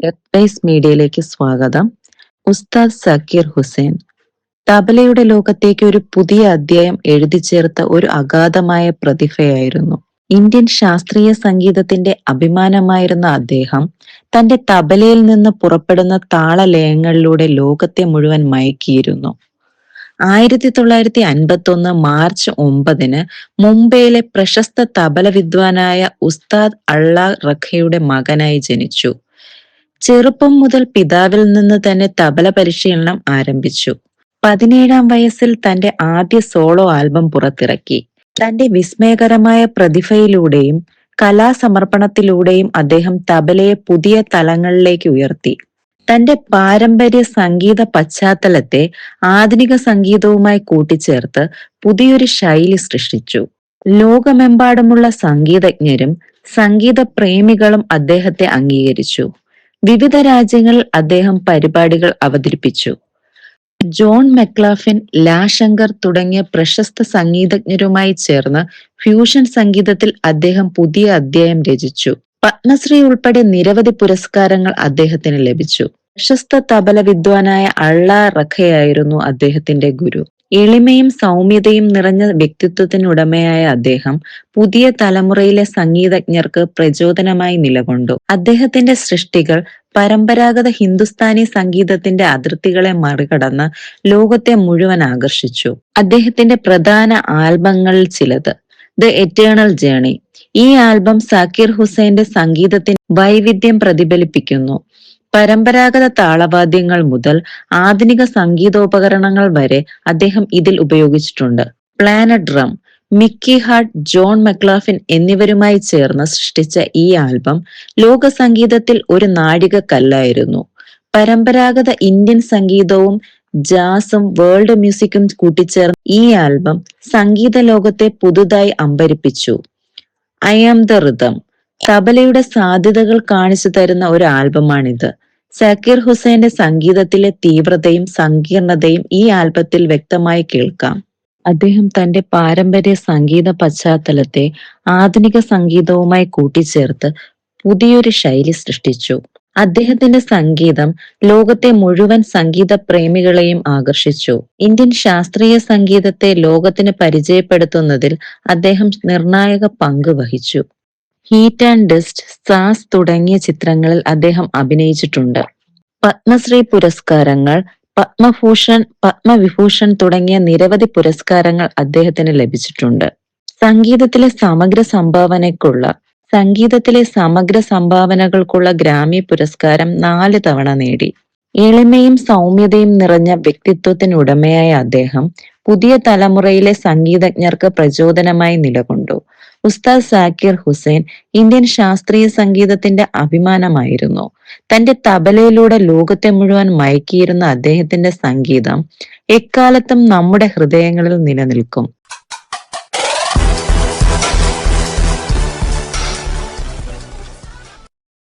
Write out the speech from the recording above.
എഡ്വൈസ് മീഡിയയിലേക്ക് സ്വാഗതം. ഉസ്താദ് സക്കീർ ഹുസൈൻ. തബലയുടെ ലോകത്തേക്ക് ഒരു പുതിയ അധ്യായം എഴുതി ചേർത്ത ഒരു അഗാധമായ പ്രതിഭയായിരുന്നു. ഇന്ത്യൻ ശാസ്ത്രീയ സംഗീതത്തിന്റെ അഭിമാനമായിരുന്ന അദ്ദേഹം തന്റെ തബലയിൽ നിന്ന് പുറപ്പെടുന്ന താളലയങ്ങളിലൂടെ ലോകത്തെ മുഴുവൻ മയക്കിയിരുന്നു. ആയിരത്തി തൊള്ളായിരത്തി അൻപത്തി ഒന്ന് മാർച്ച് ഒമ്പതിന് മുംബൈയിലെ പ്രശസ്ത തബല വിദ്വാനായ ഉസ്താദ് അള്ളാ റഖയുടെ മകനായി ജനിച്ചു. ചെറുപ്പം മുതൽ പിതാവിൽ നിന്ന് തന്നെ തബല പരിശീലനം ആരംഭിച്ചു. പതിനേഴാം വയസ്സിൽ തന്റെ ആദ്യ സോളോ ആൽബം പുറത്തിറക്കി. തന്റെ വിസ്മയകരമായ പ്രതിഭയിലൂടെയും കലാസമർപ്പണത്തിലൂടെയും അദ്ദേഹം തബലയെ പുതിയ തലങ്ങളിലേക്ക് ഉയർത്തി. തന്റെ പാരമ്പര്യ സംഗീത പശ്ചാത്തലത്തെ ആധുനിക സംഗീതവുമായി കൂട്ടിച്ചേർത്ത് പുതിയൊരു ശൈലി സൃഷ്ടിച്ചു. ലോകമെമ്പാടുമുള്ള സംഗീതജ്ഞരും സംഗീത പ്രേമികളും അദ്ദേഹത്തെ അംഗീകരിച്ചു. വിവിധ രാജ്യങ്ങളിൽ അദ്ദേഹം പരിപാടികൾ അവതരിപ്പിച്ചു. ജോൺ മെക്ലാഫിൻ ലാശങ്കർ തുടങ്ങിയ പ്രശസ്ത സംഗീതജ്ഞരുമായി ചേർന്ന് ഫ്യൂഷൻ സംഗീതത്തിൽ അദ്ദേഹം പുതിയ അധ്യായം രചിച്ചു. പത്മശ്രീ ഉൾപ്പെടെ നിരവധി പുരസ്കാരങ്ങൾ അദ്ദേഹത്തിന് ലഭിച്ചു. പ്രശസ്ത തബല വിദ്വാനായ അള്ള റഖയായിരുന്നു അദ്ദേഹത്തിന്റെ ഗുരു. എളിമയും സൗമ്യതയും നിറഞ്ഞ വ്യക്തിത്വത്തിനുടമയായ അദ്ദേഹം പുതിയ തലമുറയിലെ സംഗീതജ്ഞർക്ക് പ്രചോദനമായി നിലകൊണ്ടു. അദ്ദേഹത്തിന്റെ സൃഷ്ടികൾ പരമ്പരാഗത ഹിന്ദുസ്ഥാനി സംഗീതത്തിന്റെ അതിർത്തികളെ മറികടന്ന് ലോകത്തെ മുഴുവൻ ആകർഷിച്ചു. അദ്ദേഹത്തിന്റെ പ്രധാന ആൽബങ്ങളിൽ ചിലത് ദ എറ്റേണൽ ജേണി. ഈ ആൽബം സാക്കിർ ഹുസൈന്റെ സംഗീതത്തിന് വൈവിധ്യം പ്രതിഫലിപ്പിക്കുന്നു. പരമ്പരാഗത താളവാദ്യങ്ങൾ മുതൽ ആധുനിക സംഗീതോപകരണങ്ങൾ വരെ അദ്ദേഹം ഇതിൽ ഉപയോഗിച്ചിട്ടുണ്ട്. Planet Drum Mickey Hart John McLaughlin എന്നിവരുമായി ചേർന്ന് സൃഷ്ടിച്ച ഈ ആൽബം ലോക സംഗീതത്തിൽ ഒരു നാഴിക കല്ലായിരുന്നു പരമ്പരാഗത ഇന്ത്യൻ സംഗീതവും ജാസും വേൾഡ് മ്യൂസിക്കും കൂട്ടിച്ചേർന്ന് ഈ ആൽബം സംഗീത ലോകത്തെ പുതുതായി അമ്പരിപ്പിച്ചു. ഐ ആം ദ റിതം തബലയുടെ സാധ്യതകൾ കാണിച്ചു തരുന്ന ഒരു ആൽബമാണിത്. സക്കീർ ഹുസൈന്റെ സംഗീതത്തിലെ തീവ്രതയും സങ്കീർണതയും ഈ ആൽബത്തിൽ വ്യക്തമായി കേൾക്കാം. അദ്ദേഹം തന്റെ പാരമ്പര്യ സംഗീത പശ്ചാത്തലത്തെ ആധുനിക സംഗീതവുമായി കൂട്ടിച്ചേർത്ത് പുതിയൊരു ശൈലി സൃഷ്ടിച്ചു. അദ്ദേഹത്തിന്റെ സംഗീതം ലോകത്തെ മുഴുവൻ സംഗീത പ്രേമികളെയും ആകർഷിച്ചു. ഇന്ത്യൻ ശാസ്ത്രീയ സംഗീതത്തെ ലോകത്തിന് പരിചയപ്പെടുത്തുന്നതിൽ അദ്ദേഹം നിർണായക പങ്ക് വഹിച്ചു. ഹീറ്റ് ആൻഡ് ഡസ്റ്റ് സാസ് തുടങ്ങിയ ചിത്രങ്ങളിൽ അദ്ദേഹം അഭിനയിച്ചിട്ടുണ്ട്. പത്മശ്രീ പുരസ്കാരങ്ങൾ പത്മഭൂഷൺ പത്മവിഭൂഷൺ തുടങ്ങിയ നിരവധി പുരസ്കാരങ്ങൾ അദ്ദേഹത്തിന് ലഭിച്ചിട്ടുണ്ട്. സംഗീതത്തിലെ സമഗ്ര സംഭാവനയ്ക്കുള്ള സംഗീതത്തിലെ സമഗ്ര സംഭാവനകൾക്കുള്ള ഗ്രാമി പുരസ്കാരം നാല് തവണ നേടി. എളിമയും സൗമ്യതയും നിറഞ്ഞ വ്യക്തിത്വത്തിനുടമയായ അദ്ദേഹം പുതിയ തലമുറയിലെ സംഗീതജ്ഞർക്ക് പ്രചോദനമായി നിലകൊണ്ടു. ഉസ്താദ് സാക്കിർ ഹുസൈൻ ഇന്ത്യൻ ശാസ്ത്രീയ സംഗീതത്തിന്റെ അഭിമാനമായിരുന്നു. തന്റെ തബലയിലൂടെ ലോകത്തെ മുഴുവൻ മയക്കിയിരുന്ന അദ്ദേഹത്തിന്റെ സംഗീതം എക്കാലത്തും നമ്മുടെ ഹൃദയങ്ങളിൽ നിലനിൽക്കും.